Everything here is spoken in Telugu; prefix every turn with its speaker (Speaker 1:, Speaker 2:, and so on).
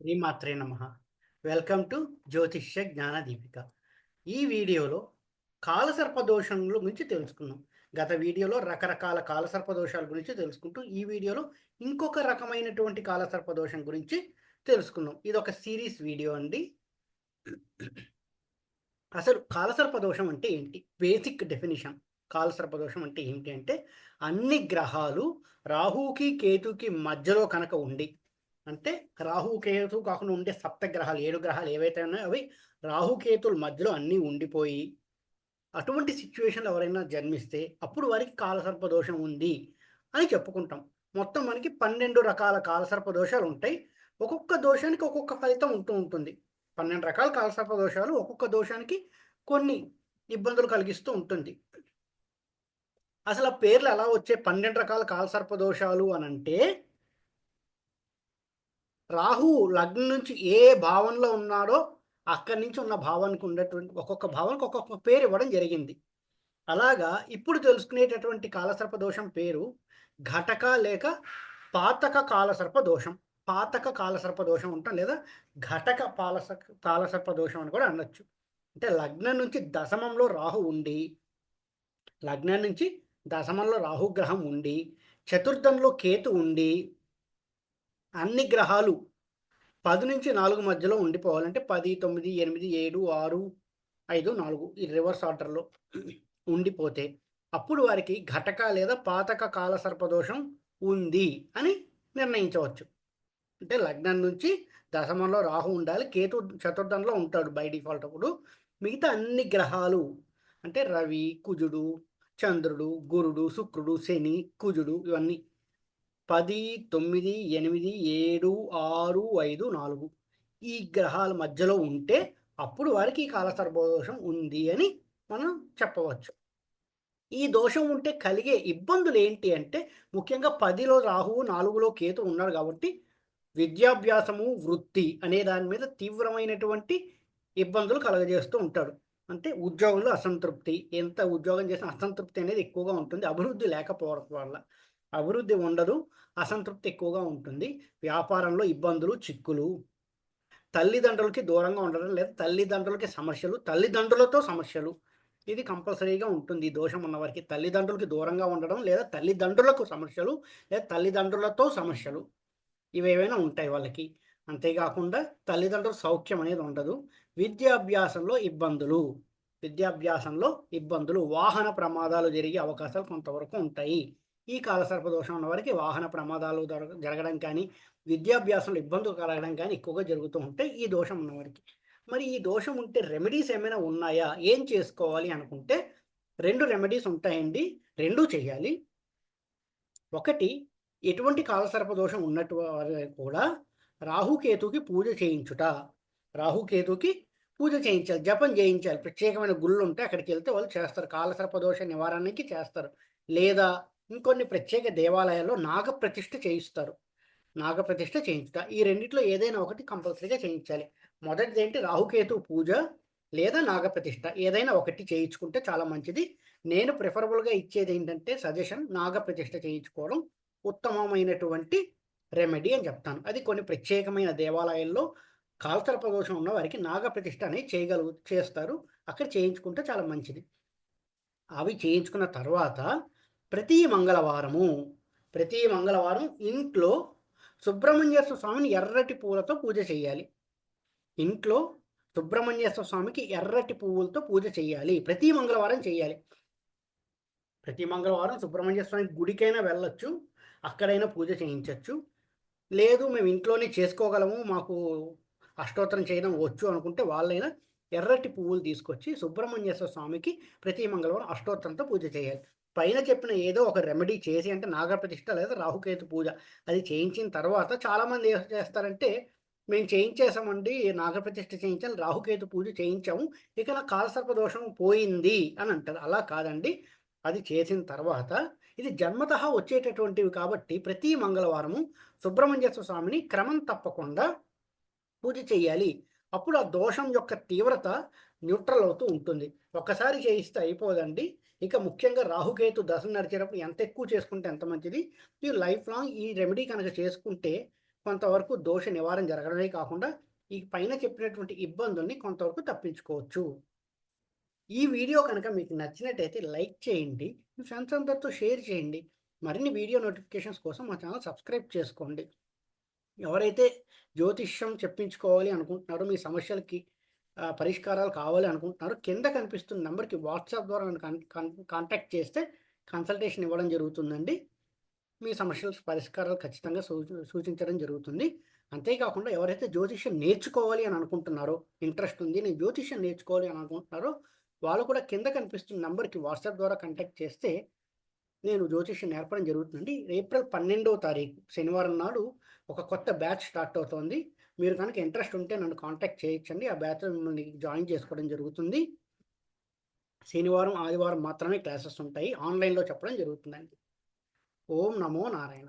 Speaker 1: శ్రీమాత్రే నమ. వెల్కమ్ టు జ్యోతిష్య జ్ఞాన దీపిక ఈ వీడియోలో కాలసర్ప దోషంలో గురించి తెలుసుకున్నాం. గత వీడియోలో రకరకాల కాలసర్ప దోషాల గురించి తెలుసుకుంటూ ఈ వీడియోలో ఇంకొక రకమైనటువంటి కాలసర్ప దోషం గురించి తెలుసుకున్నాం. ఇది ఒక సిరీస్ వీడియో అండి. అసలు కాలసర్ప దోషం అంటే ఏంటి? బేసిక్ డెఫినిషన్ కాలసర్ప దోషం అంటే ఏంటి అంటే అన్ని గ్రహాలు రాహుకి కేతుకి మధ్యలో కనుక ఉండి అంటే రాహుకేతు కాకుండా ఉండే సప్త గ్రహాలు ఏడు గ్రహాలు ఏవైతే ఉన్నాయో అవి రాహుకేతుల మధ్యలో అన్నీ ఉండిపోయి అటువంటి సిచ్యువేషన్లో ఎవరైనా జన్మిస్తే అప్పుడు వారికి కాలసర్ప దోషం ఉంది అని చెప్పుకుంటాం. మొత్తం మనకి పన్నెండు రకాల కాలసర్ప దోషాలు ఉంటాయి. ఒక్కొక్క దోషానికి ఒక్కొక్క ఫలితం ఉంటూ ఉంటుంది. పన్నెండు రకాల కాలసర్ప దోషాలు ఒక్కొక్క దోషానికి కొన్ని ఇబ్బందులు కలిగిస్తూ ఉంటుంది. అసలు ఆ పేర్లు ఎలా వచ్చే పన్నెండు రకాల కాలసర్ప దోషాలు అని అంటే రాహు లగ్నం నుంచి ఏ భావనలో ఉన్నాడో అక్కడి నుంచి ఉన్న భావానికి ఉండేటువంటి ఒక్కొక్క భావనకు ఒక్కొక్క పేరు ఇవ్వడం జరిగింది. అలాగా ఇప్పుడు తెలుసుకునేటటువంటి కాలసర్ప దోషం పేరు ఘటక లేక పాతక కాలసర్ప దోషం. పాతక కాలసర్ప దోషం ఉంటాం లేదా ఘటక పాలస కాలసర్ప దోషం అని కూడా అనొచ్చు. అంటే లగ్నం నుంచి దశమంలో రాహు ఉండి లగ్నం నుంచి దశమంలో రాహుగ్రహం ఉండి చతుర్థంలో కేతు ఉండి అన్ని గ్రహాలు పది నుంచి నాలుగు మధ్యలో ఉండిపోవాలంటే పది తొమ్మిది ఎనిమిది ఏడు ఆరు ఐదు నాలుగు ఈ రివర్స్ ఆర్డర్లో ఉండిపోతే అప్పుడు వారికి ఘటక లేదా పాతక కాల సర్పదోషం ఉంది అని నిర్ణయించవచ్చు. అంటే లగ్నం నుంచి దశమంలో రాహు ఉండాలి కేతు చతుర్థంలో ఉంటాడు బై డిఫాల్ట్ అప్పుడు. మిగతా అన్ని గ్రహాలు అంటే రవి కుజుడు చంద్రుడు గురుడు శుక్రుడు శని కుజుడు ఇవన్నీ పది తొమ్మిది ఎనిమిది ఏడు ఆరు ఐదు నాలుగు ఈ గ్రహాల మధ్యలో ఉంటే అప్పుడు వారికి ఈ కాలసర్పదోషం ఉంది అని మనం చెప్పవచ్చు. ఈ దోషం ఉంటే కలిగే ఇబ్బందులు ఏంటి అంటే ముఖ్యంగా పదిలో రాహువు నాలుగులో కేతు ఉన్నాడు కాబట్టి విద్యాభ్యాసము వృత్తి అనే దాని మీద తీవ్రమైనటువంటి ఇబ్బందులు కలగజేస్తూ ఉంటాడు అంటే ఉద్యోగంలో అసంతృప్తి ఎంత ఉద్యోగం చేసిన అసంతృప్తి అనేది ఎక్కువగా ఉంటుంది అభివృద్ధి లేకపోవడం వల్ల. అభివృద్ధి ఉండదు అసంతృప్తి ఎక్కువగా ఉంటుంది. వ్యాపారంలో ఇబ్బందులు చిక్కులు. తల్లిదండ్రులకి దూరంగా ఉండడం లేదా. తల్లిదండ్రులకి సమస్యలు తల్లిదండ్రులతో సమస్యలు. ఇది కంపల్సరీగా ఉంటుంది. దోషం ఉన్నవారికి తల్లిదండ్రులకి దూరంగా ఉండడం లేదా తల్లిదండ్రులకు సమస్యలు లేదా తల్లిదండ్రులతో సమస్యలు ఇవేవైనా ఉంటాయి వాళ్ళకి. అంతేకాకుండా తల్లిదండ్రుల సౌఖ్యం అనేది ఉండదు. విద్యాభ్యాసంలో ఇబ్బందులు. విద్యాభ్యాసంలో ఇబ్బందులు. వాహన ప్రమాదాలు జరిగే అవకాశాలు కొంతవరకు ఉంటాయి. ఈ కాలసర్ప దోషం ఉన్న వారికి వాహన ప్రమాదాలు జరగడం కానీ విద్యాభ్యాసంలో ఇబ్బందులు కలగడం కానీ ఎక్కువగా జరుగుతూ ఉంటాయి ఈ దోషం ఉన్నవారికి మరి ఈ దోషం ఉంటే రెమెడీస్ ఏమైనా ఉన్నాయా? ఏం చేసుకోవాలి అనుకుంటే రెండు రెమెడీస్ ఉంటాయండి. రెండు చేయాలి. ఒకటి ఎటువంటి కాలసర్ప దోషం ఉన్నట్టు కూడా రాహుకేతుకి పూజ చేయించుట. రాహుకేతుకి పూజ చేయించాలి జపం చేయించాలి. ప్రత్యేకమైన గుళ్ళు ఉంటే అక్కడికి వెళ్తే వాళ్ళు చేస్తారు. కాలసర్ప దోష నివారణకి చేస్తారు. లేదా ఇంకొన్ని ప్రత్యేక దేవాలయాల్లో నాగప్రతిష్ఠ చేయిస్తారు. నాగప్రతిష్ట చేయించుట ఈ రెండిట్లో ఏదైనా ఒకటి కంపల్సరీగా చేయించాలి. మొదటిది ఏంటి? రాహుకేతు పూజ లేదా నాగప్రతిష్ఠ. ఏదైనా ఒకటి చేయించుకుంటే చాలా మంచిది. నేను ప్రిఫరబుల్గా ఇచ్చేది ఏంటంటే సజెషన్ నాగప్రతిష్ఠ చేయించుకోవడం ఉత్తమమైనటువంటి రెమెడీ అని చెప్తాను. అది కొన్ని ప్రత్యేకమైన దేవాలయాల్లో కాల్తర ప్రదోషం ఉన్న వారికి నాగప్రతిష్ఠ అనేది చేయగలుగు చేస్తారు. అక్కడ చేయించుకుంటే చాలా మంచిది. అవి చేయించుకున్న తర్వాత ప్రతి మంగళవారము ప్రతి మంగళవారం ఇంట్లో సుబ్రహ్మణ్యేశ్వర స్వామిని ఎర్రటి పువ్వులతో పూజ చేయాలి. ఇంట్లో సుబ్రహ్మణ్యేశ్వర స్వామికి ఎర్రటి పువ్వులతో పూజ చేయాలి. ప్రతి మంగళవారం చేయాలి. ప్రతి మంగళవారం సుబ్రహ్మణ్య స్వామి గుడికైనా వెళ్ళొచ్చు అక్కడైనా పూజ చేయించవచ్చు లేదు మేము ఇంట్లోనే చేసుకోగలము మాకు అష్టోత్తరం చేయడం వచ్చు అనుకుంటే వాళ్ళైనా ఎర్రటి పువ్వులు తీసుకొచ్చి సుబ్రహ్మణ్యేశ్వర స్వామికి ప్రతి మంగళవారం అష్టోత్తరంతో పూజ చేయాలి. పైన చెప్పిన ఏదో ఒక రెమెడీ చేసి అంటే నాగప్రతిష్ఠ లేదా రాహుకేతు పూజ అది చేయించిన తర్వాత చాలామంది ఏం చేస్తారంటే మేము చేయించేసామండి నాగప్రతిష్ఠ చేయించాలి రాహుకేతు పూజ చేయించాము ఇక నా కాలసర్ప దోషం పోయింది అని అంటారు. అలా కాదండి. అది చేసిన తర్వాత ఇది జన్మత వచ్చేటటువంటివి కాబట్టి ప్రతి మంగళవారము సుబ్రహ్మణ్యేశ్వర స్వామిని క్రమం తప్పకుండా పూజ చేయాలి. అప్పుడు ఆ దోషం యొక్క తీవ్రత న్యూట్రల్ అవుతూ ఉంటుంది. ఒక్కసారి చేయిస్తే అయిపోదండి. ఇక ముఖ్యంగా రాహుకేతు దశ నడిచేటప్పుడు ఎంత ఎక్కువ చేసుకుంటే ఎంత మంచిది. మీరు లైఫ్ లాంగ్ ఈ రెమెడీ కనుక చేసుకుంటే కొంతవరకు దోష నివారణ జరగడమే కాకుండా ఈ పైన చెప్పినటువంటి ఇబ్బందుల్ని కొంతవరకు తప్పించుకోవచ్చు. ఈ వీడియో కనుక మీకు నచ్చినట్టయితే లైక్ చేయండి. మీ ఫ్రెండ్స్ అందరితో షేర్ చేయండి. మరిన్ని వీడియో నోటిఫికేషన్స్ కోసం మా ఛానల్ సబ్స్క్రైబ్ చేసుకోండి. ఎవరైతే జ్యోతిష్యం చెప్పించుకోవాలి అనుకుంటున్నారో మీ సమస్యలకి పరిష్కారాలు కావాలి అనుకుంటున్నారో. కింద కనిపిస్తున్న నెంబర్కి వాట్సాప్ ద్వారా నన్ను కాంటాక్ట్ చేస్తే కన్సల్టేషన్ ఇవ్వడం జరుగుతుందండి. మీ సమస్యల పరిష్కారాలు ఖచ్చితంగా సూచ సూచించడం జరుగుతుంది. అంతేకాకుండా ఎవరైతే జ్యోతిష్యం నేర్చుకోవాలి అని అనుకుంటున్నారో ఇంట్రెస్ట్ ఉంది నేను జ్యోతిష్యం నేర్చుకోవాలి అని అనుకుంటున్నారో వాళ్ళు కూడా కింద కనిపిస్తున్న నెంబర్కి వాట్సాప్ ద్వారా కాంటాక్ట్ చేస్తే నేను జ్యోతిష్యం నేర్పడం జరుగుతుందండి. ఏప్రిల్ పన్నెండవ తారీఖు శనివారం నాడు ఒక కొత్త బ్యాచ్ స్టార్ట్ అవుతోంది. మీరు కనుక ఇంట్రెస్ట్ ఉంటే నన్ను కాంటాక్ట్ చేయొచ్చండి. ఆ బ్యాచ్లో మిమ్మల్ని జాయిన్ చేసుకోవడం జరుగుతుంది. శనివారం ఆదివారం మాత్రమే క్లాసెస్ ఉంటాయి. ఆన్లైన్లో చెప్పడం జరుగుతుందండి. ఓం నమో నారాయణ.